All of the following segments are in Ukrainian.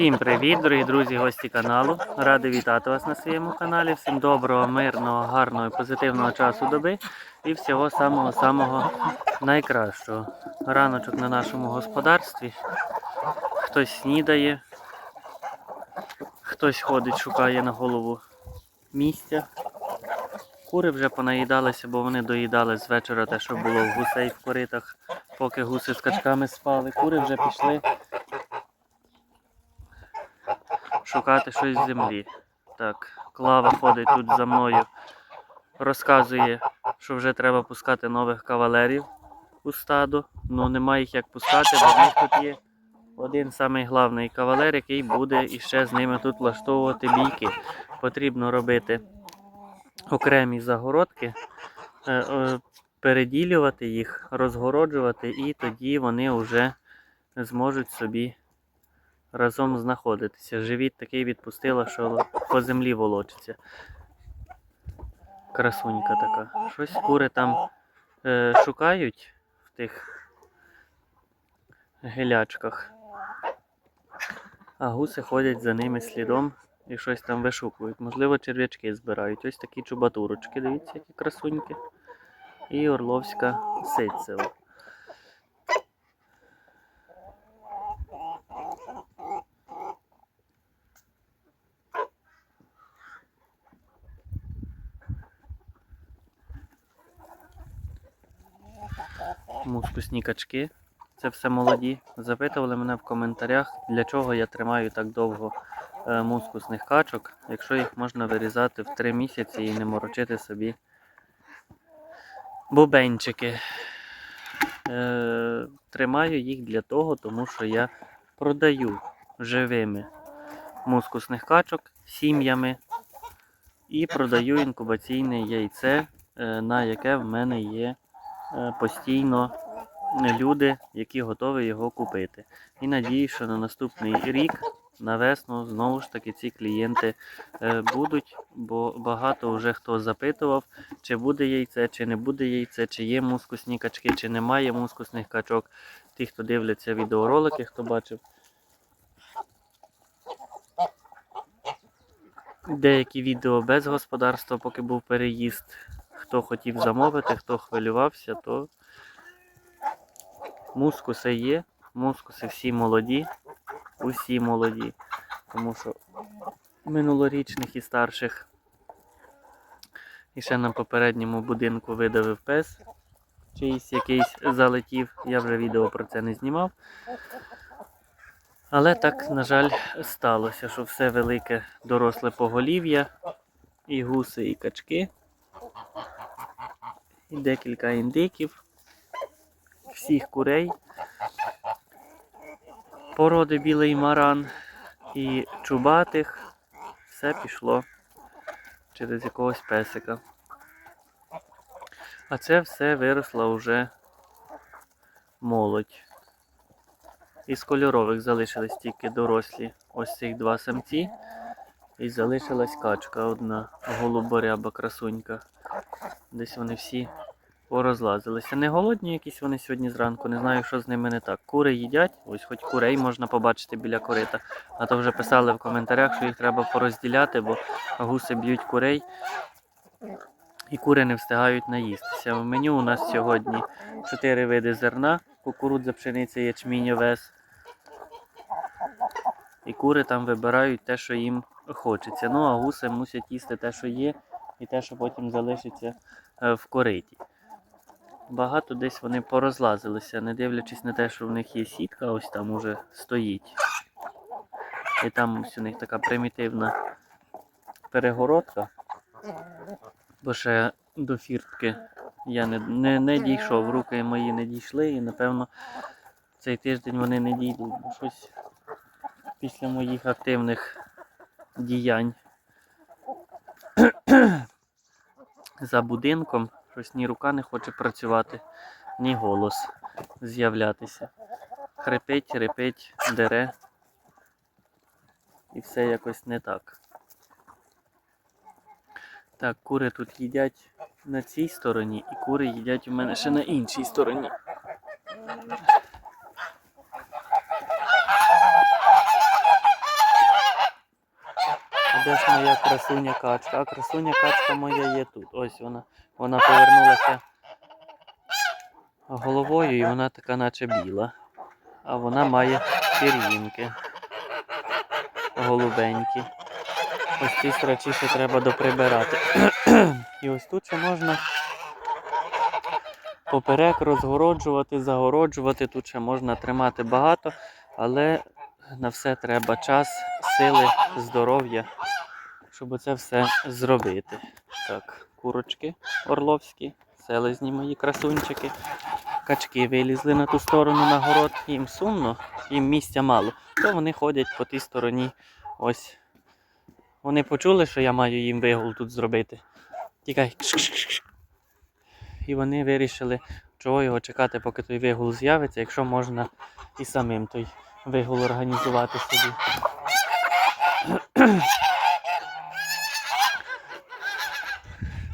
Всім привіт, дорогі друзі, гості каналу. Радий вітати вас на своєму каналі. Всім доброго, мирного, гарного і позитивного часу доби і всього самого-самого найкращого. Раночок на нашому господарстві. Хтось снідає, хтось ходить, шукає на голову місця. Кури вже понаїдалися, бо вони доїдали з вечора те, що було в гусей в коритах, поки гуси з качками спали. Кури вже пішли шукати щось з землі. Так, клава ходить тут за мною, розказує, що вже треба пускати нових кавалерів у стадо. Ну немає їх як пускати, бо в них тут є один самий главний кавалер, який буде іще з ними тут влаштовувати бійки. Потрібно робити окремі загородки, е, переділювати їх, розгороджувати, і тоді вони вже зможуть собі разом знаходитися. Живіт такий відпустила, що по землі волочиться. Красунька така. Щось кури там е, шукають в тих гелячках. А гуси ходять за ними слідом і щось там вишукують. Можливо, черв'ячки збирають. Ось такі чубатурочки, дивіться, які красуньки. І орловська ситцева. Мускусні качки. Це все молоді. Запитували мене в коментарях, для чого я тримаю так довго е, мускусних качок, якщо їх можна вирізати в 3 місяці і не морочити собі бубенчики. Е, Тримаю їх для того, тому що я продаю живими мускусних качок сім'ями і продаю інкубаційне яйце, е, на яке в мене є постійно люди, які готові його купити. І надію, що на наступний рік, на весну, знову ж таки ці клієнти е, будуть, бо багато вже хто запитував, чи буде яйце, чи не буде яйце, чи є мускусні качки, чи немає мускусних качок. Ті, хто дивляться відеоролики, хто бачив. Деякі відео без господарства, поки був переїзд. Хто хотів замовити, хто хвилювався, то мускуси є. Мускуси всі молоді, усі молоді. Тому що минулорічних і старших. І ще на попередньому будинку видавив пес. Чийсь якийсь залетів. Я вже відео про це не знімав. Але так, на жаль, сталося, що все велике доросле поголів'я, і гуси, і качки, і декілька індиків, всіх курей, породи білий маран і чубатих, все пішло через якогось песика. А це все виросла вже молодь. Із кольорових залишились тільки дорослі ось цих два самці. І залишилась качка одна, голуборяба красунька. Десь вони всі порозлазилися. Не голодні якісь вони сьогодні зранку, не знаю, що з ними не так. Кури їдять, ось хоч курей можна побачити біля корита. А то вже писали в коментарях, що їх треба порозділяти, бо гуси б'ють курей. І кури не встигають наїстися. В меню у нас сьогодні 4 види зерна, кукурудза, пшениця, ячмінь, овес. І кури там вибирають те, що їм хочеться. Ну а гуси мусять їсти те, що є, і те, що потім залишиться е, в кориті. Багато десь вони порозлазилися, не дивлячись на те, що в них є сітка, ось там уже стоїть. І там ось у них така примітивна перегородка. Бо ще до фіртки я не, не, не дійшов, руки мої не дійшли і напевно цей тиждень вони не дійдуть. Бо щось після моїх активних діянь за будинком щось ні рука не хоче працювати, ні голос з'являтися. Хрипить, репить, дере. І все якось не так. Так, кури тут їдять на цій стороні, і кури їдять у мене ще на іншій стороні. Ж моя красуня качка? А красуня качка моя є тут. Ось вона. Вона повернулася головою і вона така наче біла. А вона має пір'їнки. Голубенькі. Ось ці срачі ще треба доприбирати. і ось тут ще можна поперек розгороджувати, загороджувати. Тут ще можна тримати багато, але на все треба час, сили, здоров'я, щоб це все зробити. Так, курочки орловські, селезні мої красунчики. Качки вилізли на ту сторону на город, їм сумно, їм місця мало. То вони ходять по тій стороні. Ось. Вони почули, що я маю їм вигул тут зробити. Тікай. І вони вирішили, чого його чекати, поки той вигул з'явиться, якщо можна і самим той вигул організувати собі.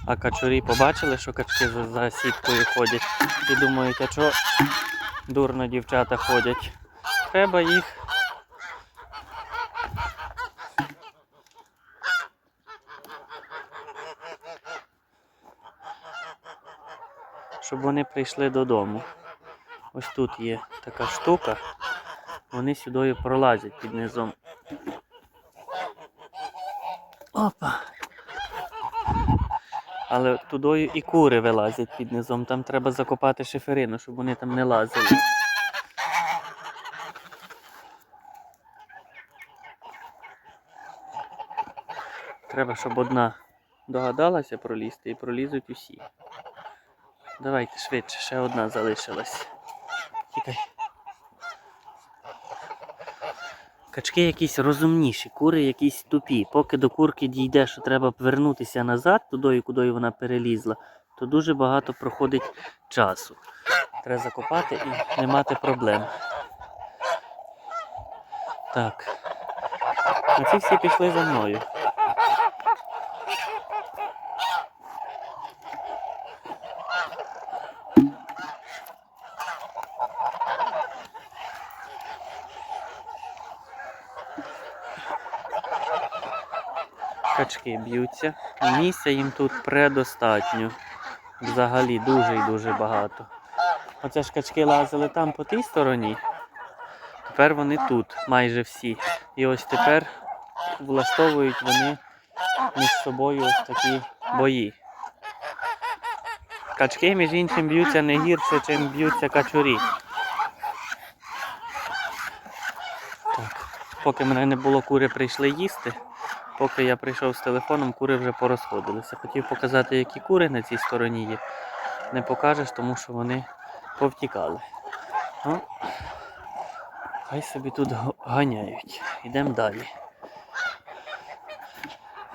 А качурі побачили, що качки за, сіткою ходять і думають, а чого дурно дівчата ходять. Треба їх. Щоб вони прийшли додому. Ось тут є така штука. Вони сюди пролазять під низом. Опа. Але туди і кури вилазять під низом. Там треба закопати шиферину, щоб вони там не лазили. Треба, щоб одна догадалася пролізти і пролізуть усі. Давайте швидше, ще одна залишилась. Качки якісь розумніші, кури якісь тупі. Поки до курки дійде, що треба вернутися назад, туди, куди вона перелізла, то дуже багато проходить часу. Треба закопати і не мати проблем. Так. А ці всі пішли за мною. Качки б'ються. Місця їм тут предостатньо. Взагалі дуже і дуже багато. Оце ж качки лазили там по тій стороні. Тепер вони тут, майже всі. І ось тепер влаштовують вони між собою ось такі бої. Качки, між іншим, б'ються не гірше, чим б'ються качурі. Так. Поки мене не було, кури прийшли їсти. Поки я прийшов з телефоном, кури вже порозходилися. Хотів показати, які кури на цій стороні є. Не покажеш, тому що вони повтікали. Ну, хай собі тут ганяють. Йдемо далі.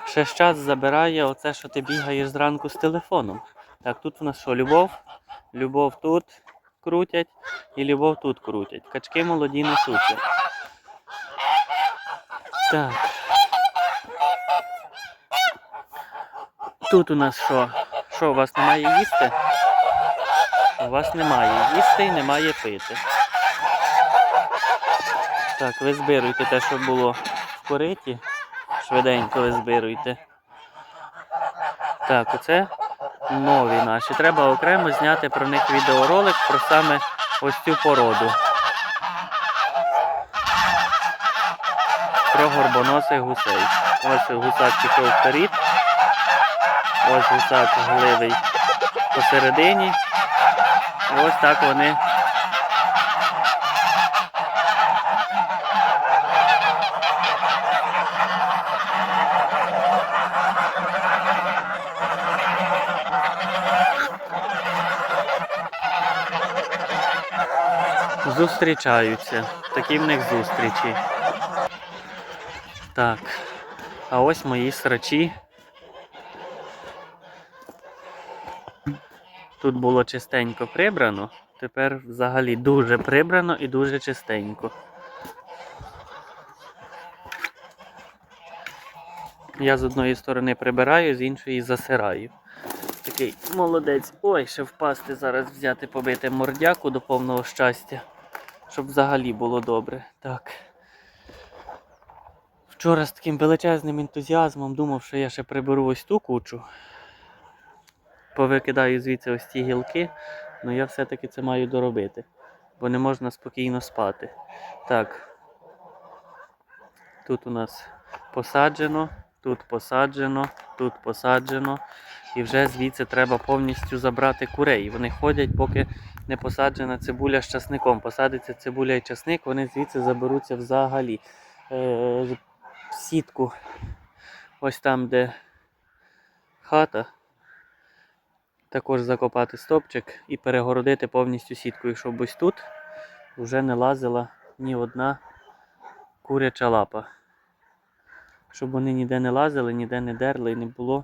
Ще ж час забирає оце, що ти бігаєш зранку з телефоном. Так, тут у нас що, любов? Любов тут крутять і любов тут крутять. Качки молоді несуться. Так. Тут у нас що? Що, у вас немає їсти? У вас немає їсти і немає пити. Так, ви збируйте те, що було в кориті. Швиденько ви збируйте. Так, оце нові наші. Треба окремо зняти про них відеоролик про саме ось цю породу. Про горбоносих гусей. Ось гусак пішов вперед. Ось гусак гливий посередині. Ось так вони. Зустрічаються. Такі в них зустрічі. Так. А ось мої срачі. Тут було чистенько прибрано, тепер взагалі дуже прибрано і дуже чистенько. Я з одної сторони прибираю, з іншої засираю. Такий молодець. Ой, ще впасти зараз взяти побити мордяку до повного щастя, щоб взагалі було добре. Так. Вчора з таким величезним ентузіазмом думав, що я ще приберу ось ту кучу. Повикидаю звідси ось ці гілки, але я все-таки це маю доробити, бо не можна спокійно спати. Так. Тут у нас посаджено, тут посаджено, тут посаджено. І вже звідси треба повністю забрати курей. Вони ходять, поки не посаджена цибуля з часником. Посадиться цибуля і часник, вони звідси заберуться взагалі. Е, сітку, ось там, де хата, також закопати стопчик і перегородити повністю сіткою, щоб ось тут вже не лазила ні одна куряча лапа. Щоб вони ніде не лазили, ніде не дерли і не було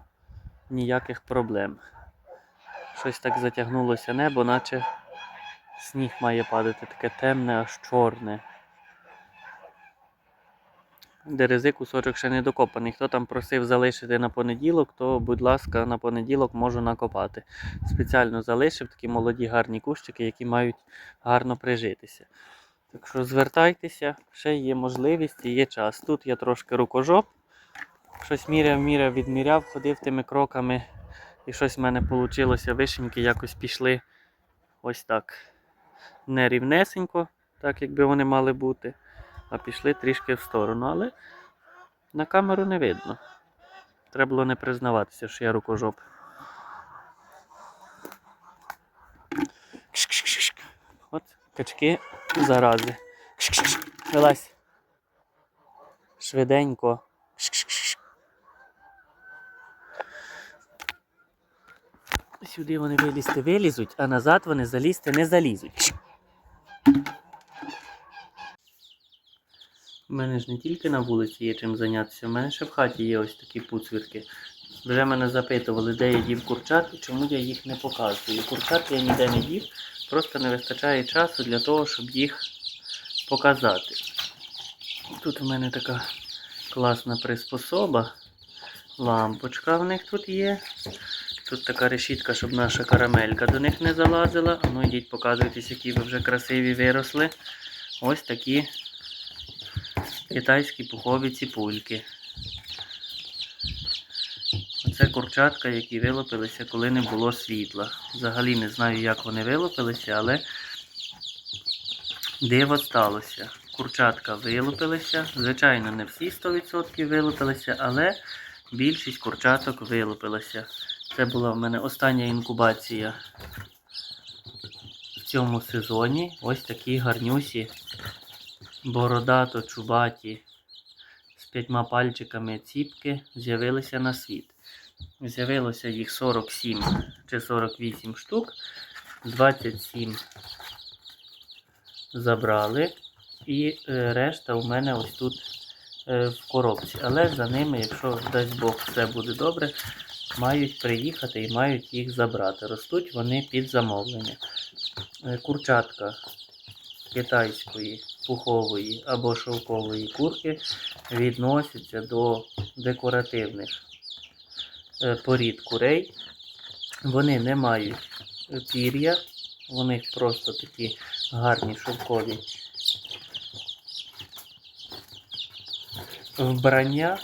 ніяких проблем. Щось так затягнулося небо, наче сніг має падати, таке темне, аж чорне. Дерези кусочок ще не докопаний. Хто там просив залишити на понеділок, то, будь ласка, на понеділок можу накопати. Спеціально залишив такі молоді гарні кущики, які мають гарно прижитися. Так що звертайтеся, ще є можливість і є час. Тут я трошки рукожоп. Щось міряв, міряв, відміряв, ходив тими кроками. І щось в мене вийшло, вишеньки якось пішли ось так. Не рівнесенько, так якби вони мали бути, а пішли трішки в сторону. Але на камеру не видно. Треба було не признаватися, що я рукожоп. От качки зарази. Вилазь. Швиденько. Сюди вони вилізти вилізуть, а назад вони залізти не залізуть. У мене ж не тільки на вулиці є чим зайнятися, у мене ще в хаті є ось такі пуцвірки. Вже мене запитували, де я дів курчат і чому я їх не показую. Курчат я ніде не дів, просто не вистачає часу для того, щоб їх показати. Тут у мене така класна приспособа. Лампочка в них тут є. Тут така решітка, щоб наша карамелька до них не залазила. А ну йдіть, показуйтесь, які ви вже красиві виросли. Ось такі китайські пухові ціпульки. Оце курчатка, які вилупилися, коли не було світла. Взагалі не знаю, як вони вилупилися, але диво сталося. Курчатка вилупилися. Звичайно, не всі 100% вилупилися, але більшість курчаток вилупилася. Це була в мене остання інкубація в цьому сезоні. Ось такі гарнюсі, бородато чубаті з п'ятьма пальчиками ціпки з'явилися на світ. З'явилося їх 47 чи 48 штук. 27 забрали. І е, решта у мене ось тут е, в коробці. Але за ними, якщо дасть Бог все буде добре, мають приїхати і мають їх забрати. Ростуть вони під замовлення. Е, Курчатка китайської, пухової або шовкової курки відносяться до декоративних е, порід курей. Вони не мають пір'я, у них просто такі гарні шовкові вбрання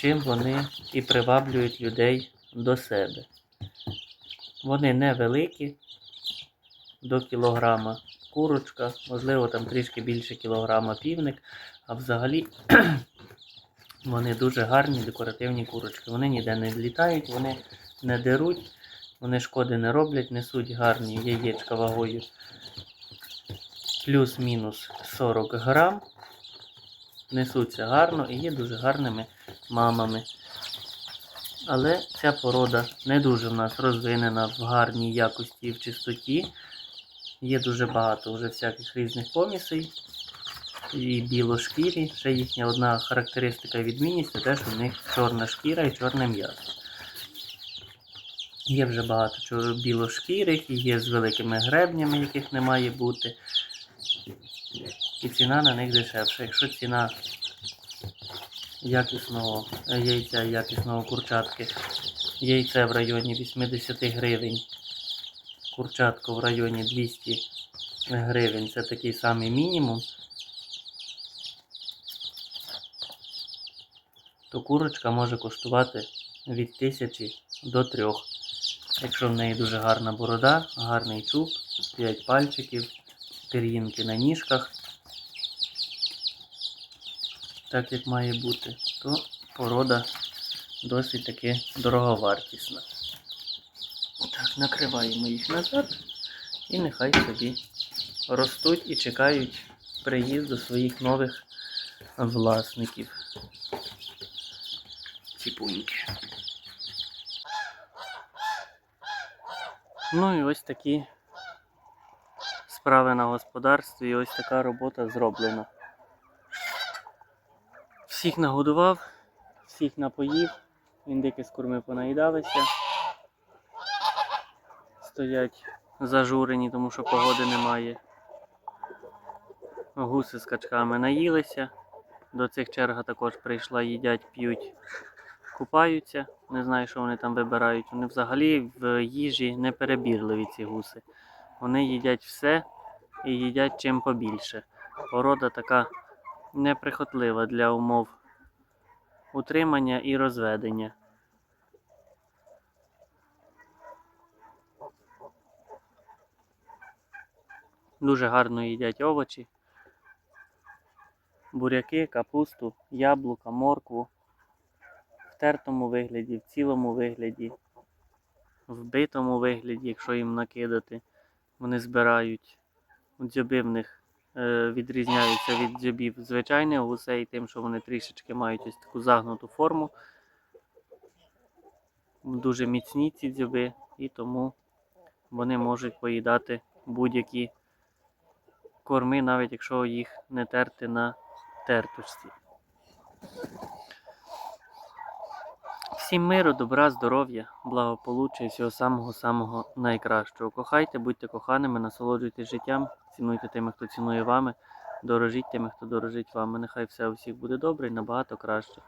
чим вони і приваблюють людей до себе. Вони невеликі, до кілограма курочка, можливо, там трішки більше кілограма півник, а взагалі вони дуже гарні декоративні курочки. Вони ніде не злітають, вони не деруть, вони шкоди не роблять, несуть гарні яєчка вагою плюс-мінус 40 грам. Несуться гарно і є дуже гарними мамами. Але ця порода не дуже в нас розвинена в гарній якості і в чистоті. Є дуже багато вже всяких різних помісей. І білошкірі. Ще їхня одна характеристика і відмінність це те, що в них чорна шкіра і чорне м'ясо. Є вже багато білошкірих, є з великими гребнями, яких не має бути. І ціна на них дешевша. Якщо ціна якісного е, яйця, якісного курчатки, яйце в районі 80 гривень, курчатко в районі 200 гривень, це такий самий мінімум, то курочка може коштувати від тисячі до трьох. Якщо в неї дуже гарна борода, гарний чуб, 5 пальчиків, пір'їнки на ніжках, так як має бути, то порода досить таки дороговартісна. Так, накриваємо їх назад і нехай собі ростуть і чекають приїзду своїх нових власників. Ціпуньки. Ну і ось такі справи на господарстві, і ось така робота зроблена. Всіх нагодував, всіх напоїв, індики з курми понаїдалися. Стоять зажурені, тому що погоди немає. Гуси з качками наїлися. До цих черга також прийшла, їдять, п'ють, купаються. Не знаю, що вони там вибирають. Вони взагалі в їжі не перебірливі ці гуси. Вони їдять все і їдять чим побільше. Порода така неприхотлива для умов утримання і розведення. Дуже гарно їдять овочі, буряки, капусту, яблука, моркву в тертому вигляді, в цілому вигляді, в битому вигляді, якщо їм накидати, вони збирають. Дзьоби в них е, відрізняються від дзьобів звичайних гусей, тим, що вони трішечки мають ось таку загнуту форму. Дуже міцні ці дзьоби, і тому вони можуть поїдати будь-які корми, навіть якщо їх не терти на тертушці. Всім миру, добра, здоров'я, благополуччя і всього самого-самого найкращого. Кохайте, будьте коханими, насолоджуйтесь життям, цінуйте тими, хто цінує вами, дорожіть тими, хто дорожить вами. Нехай все у всіх буде добре і набагато краще.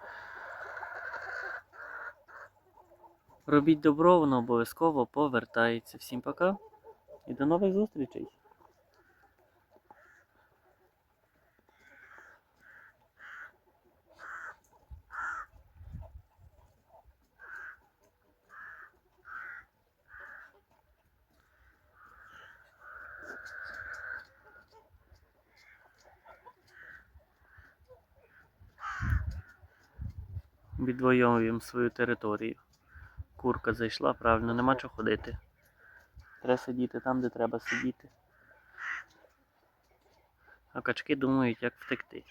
Робіть добро, воно обов'язково повертається. Всім пока і до нових зустрічей! Відвоюємо свою територію. Курка зайшла, правильно, нема чого ходити. Треба сидіти там, де треба сидіти. А качки думають, як втекти.